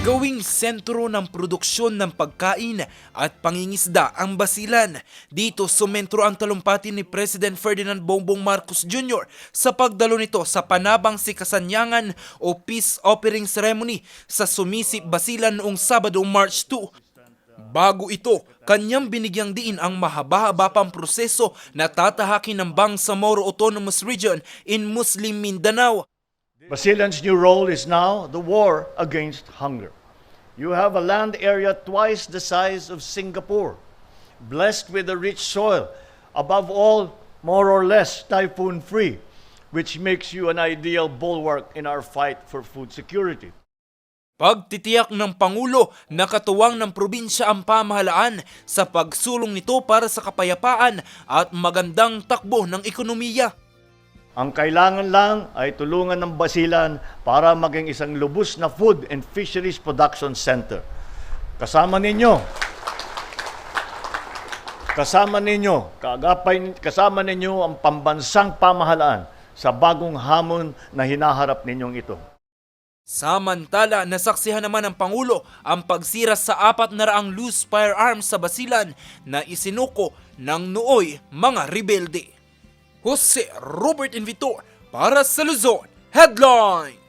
Gawing sentro ng produksyon ng pagkain at pangingisda ang Basilan. Dito sumentro ang talumpati ni President Ferdinand Bongbong Marcos Jr. sa pagdalo nito sa Panabang Sikasanyangan o Peace Offering Ceremony sa Sumisi, Basilan noong Sabado, March 2. Bago ito, kanyang binigyang diin ang mahaba-haba pang proseso na tatahakin ng Bangsamoro Autonomous Region in Muslim Mindanao Basilan's new role is now the war against hunger. You have a land area twice the size of Singapore, blessed with a rich soil, above all, more or less typhoon free, which makes you an ideal bulwark in our fight for food security. Pagtitiyak ng Pangulo na katuwang ng probinsya ang pamahalaan sa pagsulong nito para sa kapayapaan at magandang takbo ng ekonomiya. Ang kailangan lang ay tulungan ng Basilan para maging isang lubos na food and fisheries production center. Kasama ninyo, kasama ninyo, kaagapay, kasama ninyo ang pambansang pamahalaan sa bagong hamon na hinaharap ninyong ito. Samantala, nasaksihan naman ng Pangulo ang pagsira sa apat na raang loose firearms sa Basilan na isinuko ng nooy mga rebelde. Jose Robert Invitor para sa Luzon Headline!